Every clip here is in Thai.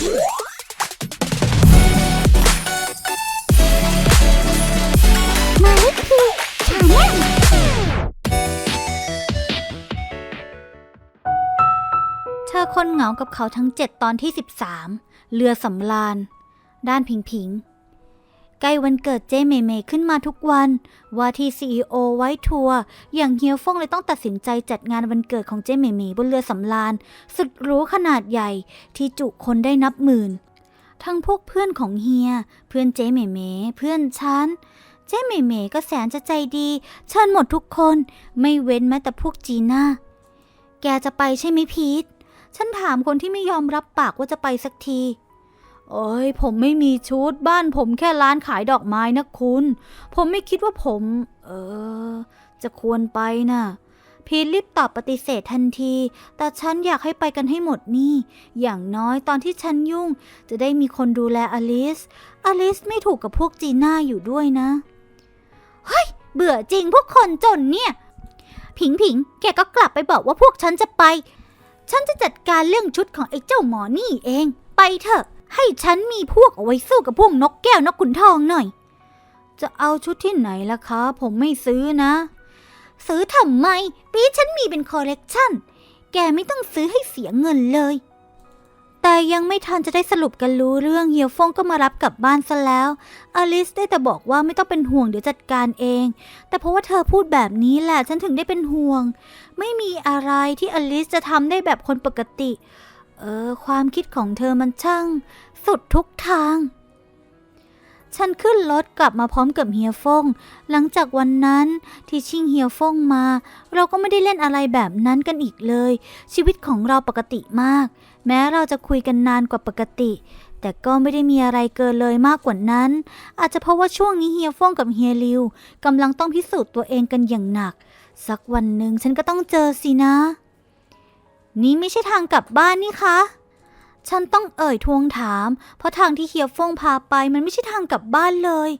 มาลิคีชาแนลเธอคนเหงากับเขาทั้ง7ตอนที่ 13 เรือสำราญ ด้านผิงผิง ใกล้วันเกิดเจเมเมขึ้นมาทุกวัน ว่าที่ CEO ไว้ทัวร์อย่างเฮียฟงเลยต้องตัดสินใจจัดงานวันเกิดของเจเมเมบนเรือสำราญสุดหรู้ขนาดใหญ่ที่จุคนได้นับหมื่น ทั้งพวกเพื่อนของเฮีย เพื่อนเจเมเมเพื่อนฉันเจเมเมก็แสนจะใจดี เชิญหมดทุกคนไม่เว้นแม้แต่พวกจีน่าแกจะไปใช่ไหมพีทฉันถามคนที่ไม่ยอมรับปากว่าจะไปสักที โอ้ยผมไม่มีชุดบ้านผมแค่ร้านขายดอกไม้นะคุณ ผมไม่คิดว่าผม เออ จะควรไปนะ่ะพีทรีบตอบปฏิเสธทันที แต่ฉันอยากให้ไปกันให้หมดนี่ อย่างน้อยตอนที่ฉันยุ่ง จะได้มีคนดูแลอลิส อลิสไม่ถูกกับพวกจีน่าอยู่ด้วยนะ เฮ้ย เบื่อจริงพวกคนจนเนี่ย ผิงผิง แกก็กลับไปบอกว่าพวกฉันจะไป ฉันจะจัดการเรื่องชุดของไอ้เจ้าหมอนี่เอง ไปเถอะ ให้ฉันมีพวกเอาไว้สู้กับพวกนกแก้วนกขุนทองหน่อย จะเอาชุดที่ไหนล่ะคะ ผมไม่ซื้อนะ ซื้อทำไม ปีฉันมีเป็นคอลเลกชันแกไม่ต้องซื้อให้เสียเงินเลย แต่ยังไม่ทันจะได้สรุปกันรู้เรื่องเฮียฟงก็มารับกลับบ้านซะแล้ว อลิสได้แต่บอกว่าไม่ต้องเป็นห่วงเดี๋ยวจัดการเอง แต่เพราะว่าเธอพูดแบบนี้แหละฉันถึงได้เป็นห่วง ไม่มีอะไรที่อลิสจะทำได้แบบคนปกติเออ ความคิดของเธอมันช่าง สุดทุกทาง ฉันขึ้นรถกลับมาพร้อมกับเฮียฟง หลังจากวันนั้นที่ชิงเฮียฟงมา เราก็ไม่ได้เล่นอะไรแบบนั้นกันอีกเลย ชีวิตของเราปกติมาก แม้เราจะคุยกันนานกว่าปกติ แต่ก็ไม่ได้มีอะไรเกินเลยมากกว่านั้น อาจจะเพราะว่าช่วงนี้เฮียฟงกับเฮียลิวกำลังต้องพิสูจน์ตัวเองกันอย่างหนัก สักวันหนึ่งฉันก็ต้องเจอสินะ นี่ไม่ใช่ทางกลับบ้านนี่คะ ฉันต้องเอ่ยทวงถาม เพราะทางที่เฮียฟงพาไปมันไม่ใช่ทางกลับบ้านเลย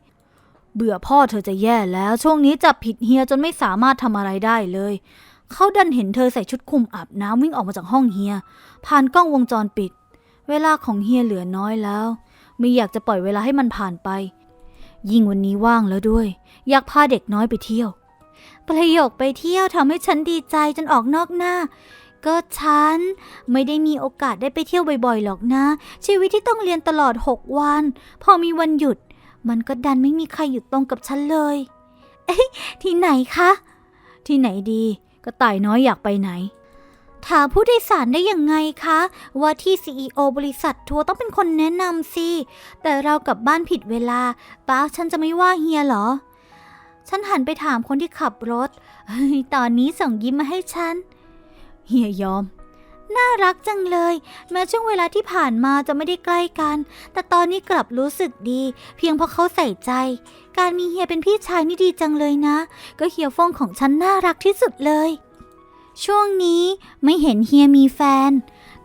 เบื่อพ่อเธอจะแย่แล้วช่วงนี้จับผิดเฮียจนไม่สามารถทำอะไรได้เลย เขาดันเห็นเธอใส่ชุดคลุมอาบน้ำวิ่งออกมาจากห้องเฮีย ผ่านกล้องวงจรปิด เวลาของเฮียเหลือน้อยแล้ว ไม่อยากจะปล่อยเวลาให้มันผ่านไป ยิ่งวันนี้ว่างแล้วด้วย อยากพาเด็กน้อยไปเที่ยว ประโยคไปเที่ยวทำให้ฉันดีใจจนออกนอกหน้า ก็ฉันไม่ได้มีโอกาสได้ไปเที่ยวบ่อยๆหรอกนะ ชีวิตที่ต้องเรียนตลอด 6 วัน พอมีวันหยุด มันก็ดันไม่มีใครหยุดตรงกับฉันเลย เอ้ยที่ไหนคะ ที่ไหนดีก็ต่ายน้อยอยากไปไหน ถามผู้โดยสารได้ยังไงคะ ว่าที่ CEO บริษัททัวร์ต้องเป็นคนแนะนำสิ แต่เรากลับบ้านผิดเวลาป้าฉันจะไม่ว่าเฮียเหรอ ฉันหันไปถามคนที่ขับรถตอนนี้ส่งยิ้มมาให้ฉัน เฮียยอม น่ารักจังเลย แม้ช่วงเวลาที่ผ่านมาจะไม่ได้ใกล้กัน แต่ตอนนี้กลับรู้สึกดี เพียงเพราะเขาใส่ใจ การมีเฮียเป็นพี่ชายนี่ดีจังเลยนะ ก็เฮียฟงของฉันน่ารักที่สุดเลย ช่วงนี้ไม่เห็นเฮียมีแฟน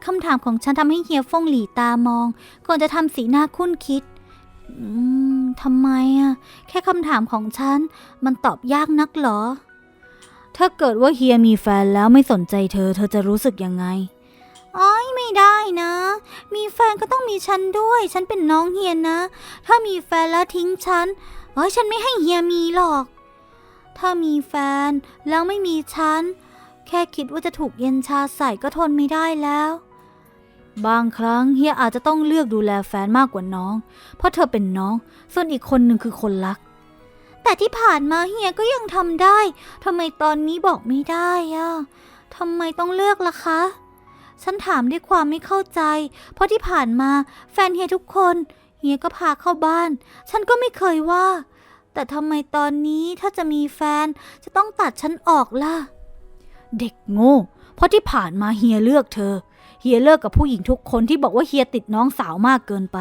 คำถามของฉันทำให้เฮียฟงหลีตามองก่อนจะทำสีหน้าคุ้นคิดอืมทำไมอะแค่คำถามของฉัน มันตอบยากนักเหรอ ถ้าเกิดว่าเฮียมีแฟนแล้วไม่สนใจเธอ เธอจะรู้สึกยังไงอ้อยไม่ได้นะ มีแฟนก็ต้องมีฉันด้วย ฉันเป็นน้องเฮียนะ ถ้ามีแฟนแล้วทิ้งฉันเอ้ยฉันไม่ให้เฮียมีหรอก ถ้ามีแฟนแล้วไม่มีฉัน แค่คิดว่าจะถูกเย็นชาใส่ก็ทนไม่ได้แล้ว บางครั้งเฮียอาจจะต้องเลือกดูแลแฟนมากกว่าน้อง เพราะเธอเป็นน้อง ส่วนอีกคนหนึ่งคือคนรัก แต่ที่ผ่านมาเฮียก็ยังทำได้ทำไมตอนนี้บอกไม่ได้อะทำไมต้องเลือกล่ะคะ ฉันถามด้วยความไม่เข้าใจ เพราะที่ผ่านมาแฟนเฮียทุกคนเฮียก็พาเข้าบ้าน ฉันก็ไม่เคยว่า แต่ทำไมตอนนี้ถ้าจะมีแฟนจะต้องตัดฉันออกล่ะ เด็กโง่ เพราะที่ผ่านมาเฮียเลือกเธอ เฮียเลิกกับผู้หญิงทุกคนที่บอกว่าเฮียติดน้องสาวมากเกินไป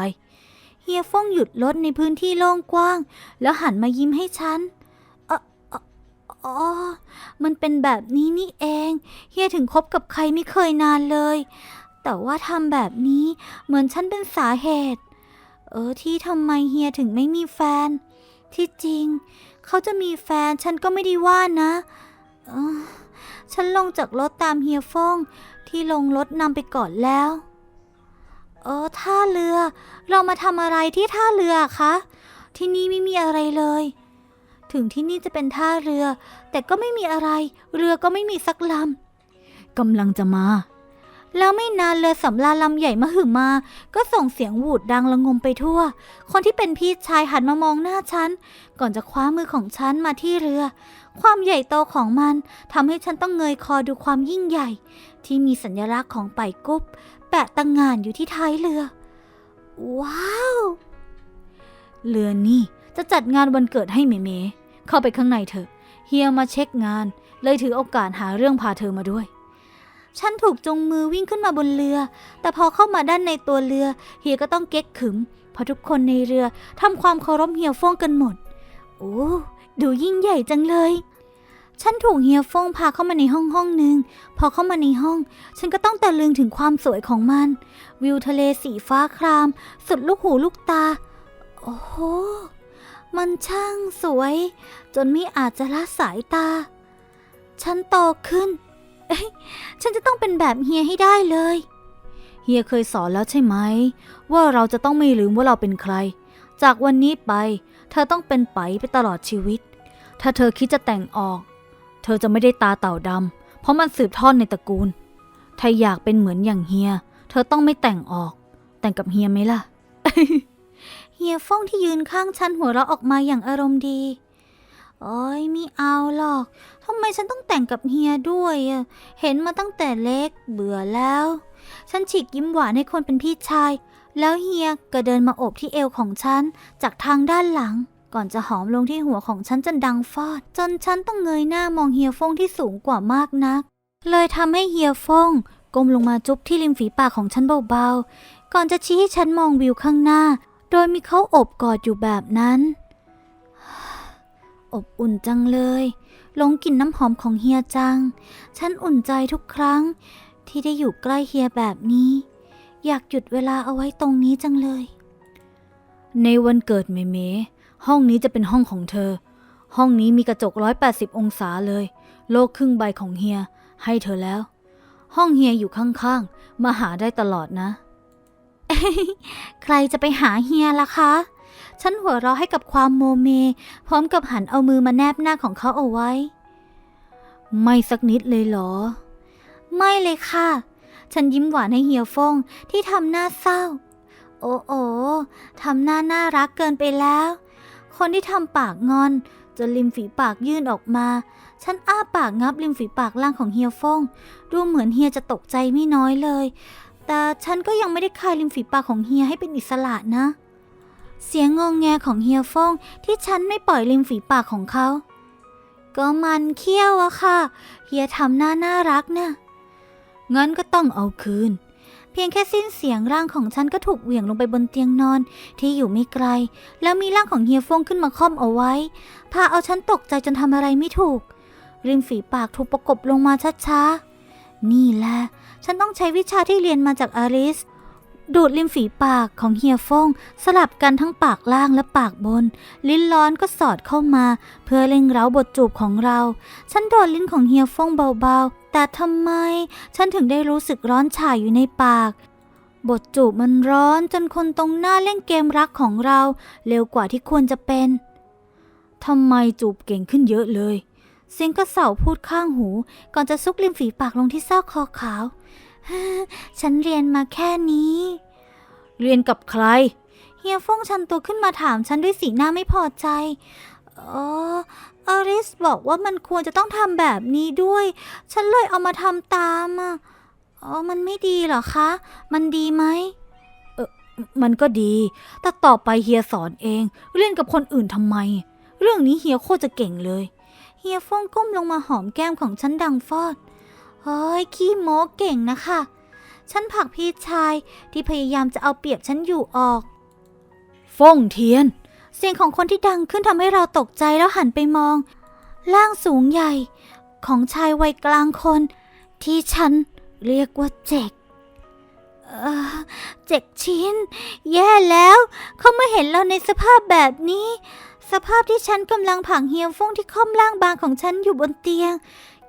เฮียฟงหยุดรถในพื้นที่โล่งกว้าง แล้วหันมายิ้มให้ฉันเอ่อเอ่ออ๋อ มันเป็นแบบนี้นี่เอง เฮียถึงคบกับใครไม่เคยนานเลย แต่ว่าทำแบบนี้เหมือนฉันเป็นสาเหตุ เออที่ทำไมเฮียถึงไม่มีแฟน ที่จริง เขาจะมีแฟนฉันก็ไม่ได้ว่านะออฉันลงจากรถตามเฮียฟงที่ลงรถนำไปก่อนแล้ว เออท่าเรือ เรามาทำอะไรที่ท่าเรือคะ ที่นี่ไม่มีอะไรเลย ถึงที่นี่จะเป็นท่าเรือ แต่ก็ไม่มีอะไร เรือก็ไม่มีสักลำกำลังจะมา แล้วไม่นานเรือสำราญลำใหญ่มาหึมา ก็ส่งเสียงหวูดดังระงมไปทั่ว คนที่เป็นพี่ชายหันมามองหน้าฉัน ก่อนจะคว้ามือของฉันมาที่เรือ ความใหญ่โตของมันทำให้ฉันต้องเงยคอดูความยิ่งใหญ่ ที่มีสัญลักษณ์ของไปกุ๊บแปะตั้งงานอยู่ที่ท้ายเรือ ว้าว เรือนี่จะจัดงานวันเกิดให้เมเม เข้าไปข้างในเถอะเฮียมาเช็คงาน เลยถือโอกาสหาเรื่องพาเธอมาด้วย ฉันถูกจงมือวิ่งขึ้นมาบนเรือ แต่พอเข้ามาด้านในตัวเรือ เฮียก็ต้องเก๊กขึมเพราะทุกคนในเรือทำความเคารพเฮียฟ่งกันหมด โอ้ ดูยิ่งใหญ่จังเลย ฉันถูกเฮียฟงพาเข้ามาในห้องห้องหนึ่ง พอเข้ามาในห้อง ฉันก็ต้องตะลึงถึงความสวยของมัน วิวทะเลสีฟ้าคราม สุดลูกหูลูกตา โอ้โห มันช่างสวย จนไม่อาจจะละสายตา ฉันโตขึ้น เอ้ยฉันจะต้องเป็นแบบเฮียให้ได้เลย เฮียเคยสอนแล้วใช่ไหม ว่าเราจะต้องไม่ลืมว่าเราเป็นใคร จากวันนี้ไป เธอต้องเป็นไปไปตลอดชีวิต ถ้าเธอคิดจะแต่งออก เธอจะไม่ได้ตาเต่าดำ เพราะมันสืบทอดในตระกูล ถ้าอยากเป็นเหมือนอย่างเฮีย เธอต้องไม่แต่งออก แต่งกับเฮียไหมล่ะ เฮียฟ่องที่ยืนข้างฉันหัวเราะออกมาอย่างอารมณ์ดี โอ้ยไม่เอาหรอก ทำไมฉันต้องแต่งกับเฮียด้วยอะเห็นมาตั้งแต่เล็กเบื่อแล้ว ฉันฉีกยิ้มหวานให้คนเป็นพี่ชาย แล้วเฮียก็เดินมาโอบที่เอวของฉันจากทางด้านหลัง ก่อนจะหอมลงที่หัวของฉันจนดังฟอด จนฉันต้องเงยหน้ามองเฮียฟงที่สูงกว่ามากนัก เลยทำให้เฮียฟงก้มลงมาจุ๊บที่ริมฝีปากของฉันเบาๆ ก่อนจะชี้ให้ฉันมองวิวข้างหน้า โดยมีเขาอบกอดอยู่แบบนั้น อบอุ่นจังเลยหลงกลิ่นน้ำหอมของเฮียจัง ฉันอุ่นใจทุกครั้ง ที่ได้อยู่ใกล้เฮียแบบนี้ อยากหยุดเวลาเอาไว้ตรงนี้จังเลย ในวันเกิดเมเม ห้องนี้จะเป็นห้องของเธอ ห้องนี้มีกระจก 180 องศาเลย โลกครึ่งใบของเฮีย ให้เธอแล้ว ห้องเฮียอยู่ข้างๆ มาหาได้ตลอดนะ ใครจะไปหาเฮียล่ะคะ ฉันหัวเราะให้กับความโมเม พร้อมกับหันเอามือมาแนบหน้าของเขาเอาไว้ ไม่สักนิดเลยเหรอ ไม่เลยค่ะ ฉันยิ้มหวานให้เฮียฟงที่ทำหน้าเศร้า โอ้โอทำหน้าน่ารักเกินไปแล้ว คนที่ทำปากงอน จนริมฝีปากยื่นออกมา ฉันอ้าปากงับริมฝีปากล่างของเฮียฟง ดูเหมือนเฮียจะตกใจไม่น้อยเลย แต่ฉันก็ยังไม่ได้คายริมฝีปากของเฮียให้เป็นอิสระนะ เสียงงองแงของเฮียฟงที่ฉันไม่ปล่อยริมฝีปากของเขา ก็มันเขี้ยวอะค่ะ เฮียทำหน้าน่ารักนะ่ะงั้นก็ต้องเอาคืน เพียงแค่สิ้นเสียงร่างของฉันก็ถูกเหวี่ยงลงไปบนเตียงนอน ที่อยู่ไม่ไกล แล้วมีร่างของเฮียฟงขึ้นมาค่อมเอาไว้ พาเอาฉันตกใจจนทำอะไรไม่ถูก ริมฝีปากถูกประกบลงมาช้าๆ นี่แหละ ฉันต้องใช้วิชาที่เรียนมาจากอาริส ดูดริมฝีปากของเฮียฟงสลับกันทั้งปากล่างและปากบน ลิ้นร้อนก็สอดเข้ามา เพื่อเล็งเร้าบทจูบของเรา ฉันโดนลิ้นของเฮียฟงเบาๆ แต่ทำไม ฉันถึงได้รู้สึกร้อนฉ่ายอยู่ในปาก บทจูบมันร้อนจนคนตรงหน้าเล่นเกมรักของเรา เร็วกว่าที่ควรจะเป็นทำไมจูบเก่งขึ้นเยอะเลย เสียงกระเสาพูดข้างหู ก่อนจะซุกริมฝีปากลงที่ซอกคอขาว ฉันเรียนมาแค่นี้ เรียนกับใคร เฮียฟงชันตัวขึ้นมาถามฉันด้วยสีหน้าไม่พอใจอ๋ออาริสบอกว่ามันควรจะต้องทำแบบนี้ด้วย ฉันเลยเอามาทำตามอะอ๋อ มันไม่ดีเหรอคะ มันดีไหมเออมันก็ดี แต่ต่อไปเฮียสอนเองเล่นกับคนอื่นทำไม เรื่องนี้เฮียโคตรจะเก่งเลย เฮียฟงก้มลงมาหอมแก้มของฉันดังฟอด เฮ้ยขี้โม้เก่งนะคะ ฉันผลักพี่ชายที่พยายามจะเอาเปรียบฉันอยู่ออกฟงเทียน เสียงของคนที่ดังขึ้นทำให้เราตกใจแล้วหันไปมอง ร่างสูงใหญ่ ของชายวัยกลางคน ที่ฉันเรียกว่าเจกเอ่อเจกชินแย่แล้ว เขามาเห็นเราในสภาพแบบนี้ สภาพที่ฉันกำลังผังเฮียฟงที่ค่อมร่างบางของฉันอยู่บนเตียง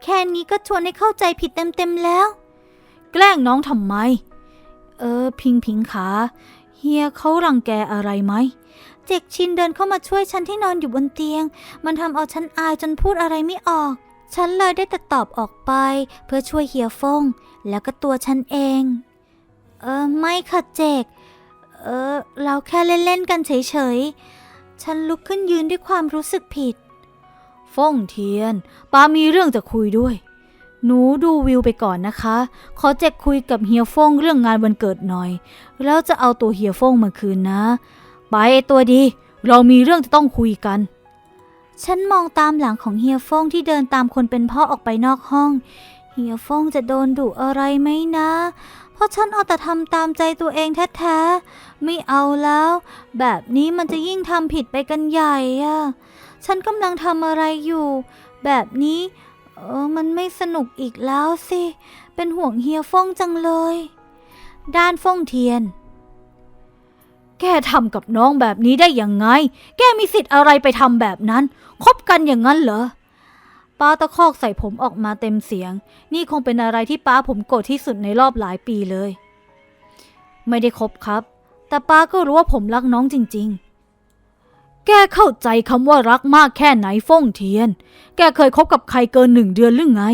แค่นี้ก็ชวนให้เข้าใจผิดเต็มๆแล้ว แกล้งน้องทำไม เออ พิงพิงขาเฮียเขารังแกอะไรไหม เจกชินเดินเข้ามาช่วยฉันที่นอนอยู่บนเตียง มันทำเอาฉันอายจนพูดอะไรไม่ออก ฉันเลยได้แต่ตอบออกไป เพื่อช่วยเฮียฟง แล้วก็ตัวฉันเอง เออไม่ค่ะเจก เออเราแค่เล่นๆกันเฉยๆ ฉันลุกขึ้นยืนด้วยความรู้สึกผิด ฟงเทียนป้ามีเรื่องจะคุยด้วย หนูดูวิวไปก่อนนะคะ ขอเจ็กคุยกับเฮียฟงเรื่องงานวันเกิดหน่อย แล้วจะเอาตัวเฮียฟงมาคืนนะ ไปไอตัวดี เรามีเรื่องจะต้องคุยกัน ฉันมองตามหลังของเฮียฟงที่เดินตามคนเป็นพ่อออกไปนอกห้อง เฮียฟงจะโดนดุอะไรไหมนะ เพราะฉันเอาแต่ทำตามใจตัวเองแท้ๆ ไม่เอาแล้ว แบบนี้มันจะยิ่งทำผิดไปกันใหญ่อะ ฉันกำลังทำอะไรอยู่ แบบนี้ เออ มันไม่สนุกอีกแล้วสิ เป็นห่วงเฮียฟงจังเลย ด้านฟงเทียน แกทำกับน้องแบบนี้ได้ยังไง แกมีสิทธิ์อะไรไปทำแบบนั้น คบกันอย่างนั้นเหรอ ป้าตะคอกใส่ผมออกมาเต็มเสียง นี่คงเป็นอะไรที่ป้าผมโกรธที่สุดในรอบหลายปีเลย ไม่ได้คบครับ แต่ป้าก็รู้ว่าผมรักน้องจริง ๆ แกเข้าใจคำว่ารักมากแค่ไหนฟงเทียน แกเคยคบกับใครเกินหนึ่งเดือนหรือไง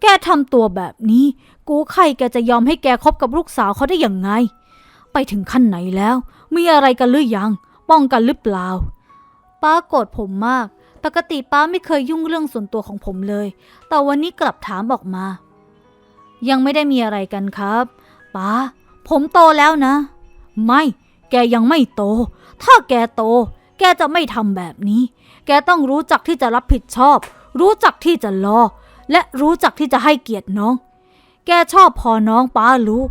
แกทำตัวแบบนี้ กูใครแกจะยอมให้แกคบกับลูกสาวเขาได้อย่างไง ไปถึงขั้นไหนแล้ว มีอะไรกันหรือยัง ป้องกันหรือเปล่า ป้าโกรธผมมาก ปกติป้าไม่เคยยุ่งเรื่องส่วนตัวของผมเลย แต่วันนี้กลับถามออกมา ยังไม่ได้มีอะไรกันครับ ป้า ผมโตแล้วนะ ไม่ แกยังไม่โต ถ้าแกโต แกจะไม่ทำแบบนี้ แกต้องรู้จักที่จะรับผิดชอบ รู้จักที่จะรอ และรู้จักที่จะให้เกียรติน้อง แกชอบพอน้องป้ารู้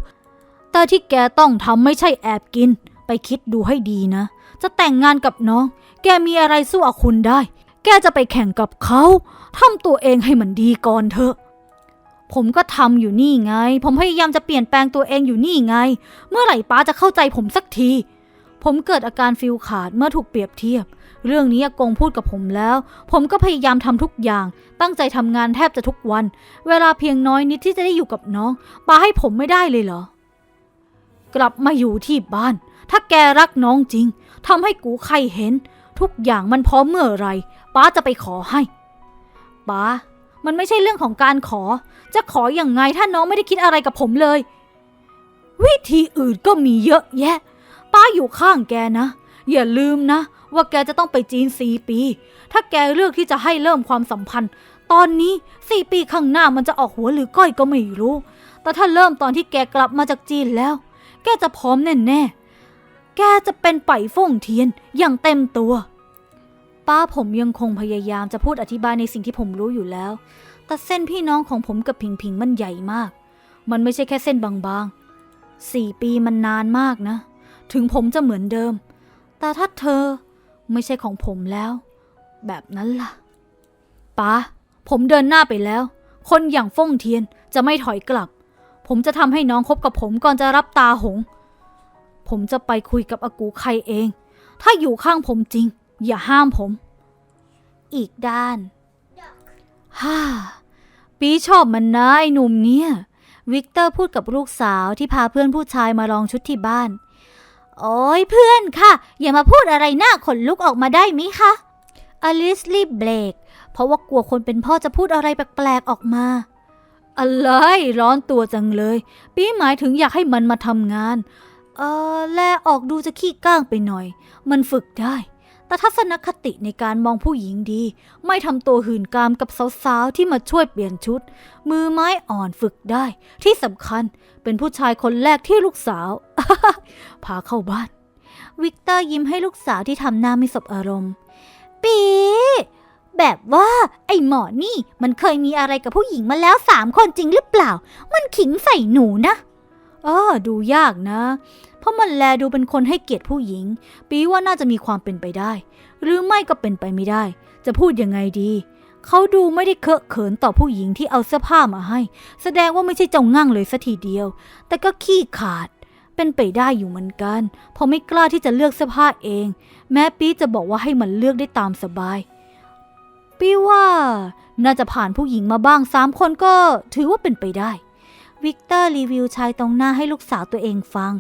แต่ที่แกต้องทำไม่ใช่แอบกิน ไปคิดดูให้ดีนะ จะแต่งงานกับน้อง แกมีอะไรสู้อคุณได้ แกจะไปแข่งกับเขาทำตัวเองให้มันดีก่อนเถอะผมก็ทำอยู่นี่ไง ผมพยายามจะเปลี่ยนแปลงตัวเองอยู่นี่ไง เมื่อไหร่ป้าจะเข้าใจผมสักที ผมเกิดอาการฟิลขาดเมื่อถูกเปรียบเทียบ เรื่องนี้อากงพูดกับผมแล้ว ผมก็พยายามทำทุกอย่าง ตั้งใจทำงานแทบจะทุกวัน เวลาเพียงน้อยนิดที่จะได้อยู่กับน้องป้าให้ผมไม่ได้เลยเหรอ กลับมาอยู่ที่บ้าน ถ้าแกรักน้องจริงทำให้กูใครเห็น ทุกอย่างมันพร้อมเมื่อไรป้าจะไปขอให้ป้ามันไม่ใช่เรื่องของการขอ จะขออย่างไงถ้าน้องไม่ได้คิดอะไรกับผมเลย วิธีอื่นก็มีเยอะแยะ ป้าอยู่ข้างแกนะ อย่าลืมนะ ว่าแกจะต้องไปจีนสี่ปี ถ้าแกเลือกที่จะให้เริ่มความสัมพันธ์ ตอนนี้สี่ปีข้างหน้ามันจะออกหัวหรือก้อยก็ไม่รู้ แต่ถ้าเริ่มตอนที่แกกลับมาจากจีนแล้ว แกจะพร้อมแน่ๆ แกจะเป็นไปฟ่งเทียนอย่างเต็มตัว ป้าผมยังคงพยายามจะพูดอธิบายในสิ่งที่ผมรู้อยู่แล้ว แต่เส้นพี่น้องของผมกับผิงผิงมันใหญ่มาก มันไม่ใช่แค่เส้นบางๆสี่ปีมันนานมากนะ ถึงผมจะเหมือนเดิม แต่ถ้าเธอไม่ใช่ของผมแล้ว แบบนั้นล่ะป้าผมเดินหน้าไปแล้ว คนอย่างฟงเทียนจะไม่ถอยกลับ ผมจะทำให้น้องคบกับผมก่อนจะรับตาหง ผมจะไปคุยกับอากูใครเอง ถ้าอยู่ข้างผมจริง อย่าห้ามผม อีกด้านฮ่าปีชอบมันนะไอ้หนุ่มเนี่ย วิกเตอร์พูดกับลูกสาวที่พาเพื่อนผู้ชายมาลองชุดที่บ้าน โอ้ยเพื่อนค่ะ อย่ามาพูดอะไรหน้าขนลุกออกมาได้มิคะอลิสรีบเบรกเพราะว่ากลัวคนเป็นพ่อจะพูดอะไรแปลกๆออกมา อะไรร้อนตัวจังเลย ปีหมายถึงอยากให้มันมาทำงาน เออแลออกดูจะขี้ก้างไปหน่อย มันฝึกได้ แต่ทัศนคติในการมองผู้หญิงดี ไม่ทำตัวหื่นกามกับสาวๆที่มาช่วยเปลี่ยนชุด มือไม้อ่อนฝึกได้ ที่สำคัญเป็นผู้ชายคนแรกที่ลูกสาว พาเข้าบ้าน วิกเตอร์ยิ้มให้ลูกสาวที่ทำหน้าไม่สบอารมณ์ ปีแบบว่า ไอ้หมอนี่มันเคยมีอะไรกับผู้หญิงมาแล้วสามคนจริงหรือเปล่า มันขิงใส่หนูนะเออดูยากนะ เพราะมันแลดูเป็นคนให้เกียรติผู้หญิง ปีว่าน่าจะมีความเป็นไปได้ หรือไม่ก็เป็นไปไม่ได้ จะพูดยังไงดี เขาดูไม่ได้เคอะเขินต่อผู้หญิงที่เอาเสื้อผ้ามาให้ แสดงว่าไม่ใช่เจ้าง่างเลยสัทีเดียว แต่ก็ขี้ขาด เป็นไปได้อยู่เหมือนกัน เพราะไม่กล้าที่จะเลือกเสื้อผ้าเอง แม้ปีจะบอกว่าให้มันเลือกได้ตามสบาย ปีว่าน่าจะผ่านผู้หญิงมาบ้างสามคนก็ถือว่าเป็นไปได้ วิกเตอร์รีวิวชายตรงหน้าให้ลูกสาวตัวเองฟัง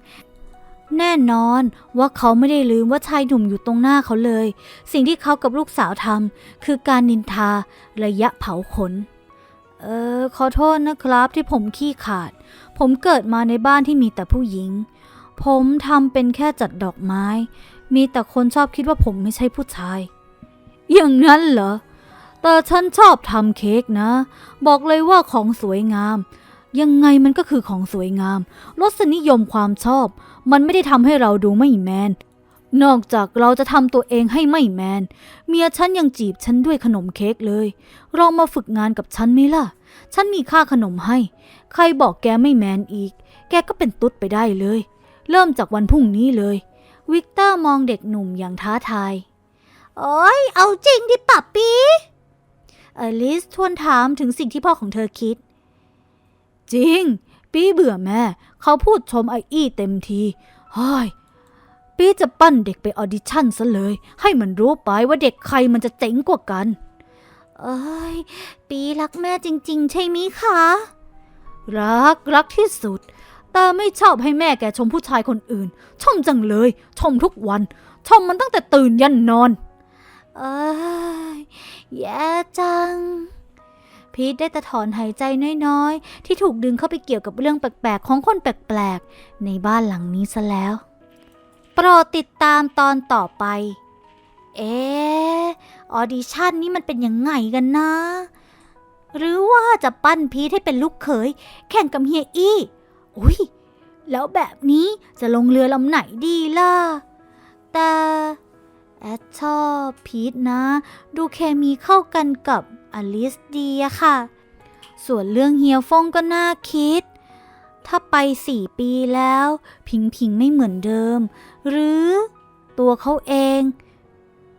แน่นอนว่าเขาไม่ได้ลืมว่าชายหนุ่มอยู่ตรงหน้าเขาเลย สิ่งที่เขากับลูกสาวทำคือการนินทาระยะเผาขน เออขอโทษนะครับที่ผมขี้ขาด ผมเกิดมาในบ้านที่มีแต่ผู้หญิง ผมทำเป็นแค่จัดดอกไม้ มีแต่คนชอบคิดว่าผมไม่ใช่ผู้ชาย อย่างนั้นเหรอ แต่ฉันชอบทำเค้กนะ บอกเลยว่าของสวยงาม ยังไงมันก็คือของสวยงาม รสนิยมความชอบ มันไม่ได้ทำให้เราดูไม่แมน นอกจากเราจะทำตัวเองให้ไม่แมน เมียฉันยังจีบฉันด้วยขนมเค้กเลยลองมาฝึกงานกับฉันไหมล่ะ ฉันมีค่าขนมให้ ใครบอกแกไม่แมนอีก แกก็เป็นตุ๊ดไปได้เลย เริ่มจากวันพรุ่งนี้เลย วิกเตอร์มองเด็กหนุ่มอย่างท้าทาย โอ้ยเอาจริงดิปับปีอลิสทวนถามถึงสิ่งที่พ่อของเธอคิด จริง ปี้เบื่อแม่ เขาพูดชมไออี้เต็มทีเฮ้ยปี้จะปั้นเด็กไปออดิชั่นซะเลย ให้มันรู้ไปว่าเด็กใครมันจะเจ๋งกว่ากัน เอ้ย ปีรักแม่จริง ๆ ใช่ไหมคะ รักรักที่สุด แต่ไม่ชอบให้แม่แกชมผู้ชายคนอื่น ชมจังเลย ชมทุกวัน ชมมันตั้งแต่ตื่นยันนอน เอ้ยแย่จัง พีทได้แต่ถอนหายใจน้อยๆ ที่ถูกดึงเข้าไปเกี่ยวกับเรื่องแปลกๆ ของคนแปลกๆ ในบ้านหลังนี้ซะแล้ว โปรดติดตามตอนต่อไป เอ๊ออดิชั่นนี่มันเป็นยังไงกันนะ หรือว่าจะปั้นพีทให้เป็นลูกเขย แข่งกับเฮียอี้ อุ้ย แล้วแบบนี้จะลงเรือลำไหนดีล่ะ แต่แอดชอบพีทนะ ดูเคมีเข้ากันกับอลิสดีอะค่ะ ส่วนเรื่องเฮียฟงก็น่าคิด ถ้าไปสี่ปีแล้ว พิงพิงไม่เหมือนเดิม หรือตัวเขาเอง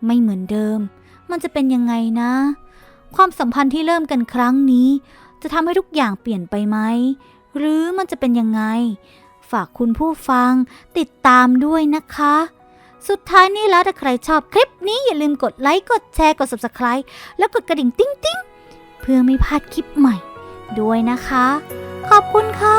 ไม่เหมือนเดิม มันจะเป็นยังไงนะ ความสัมพันธ์ที่เริ่มกันครั้งนี้ จะทำให้ทุกอย่างเปลี่ยนไปไหม หรือมันจะเป็นยังไง ฝากคุณผู้ฟังติดตามด้วยนะคะ สุดท้ายนี้แล้วถ้าใครชอบคลิปนี้อย่าลืมกดไลค์กดแชร์กด subscribe แล้วกดกระดิ่งติ้งติ้งๆเพื่อไม่พลาดคลิปใหม่ ด้วยนะคะ ขอบคุณค่ะ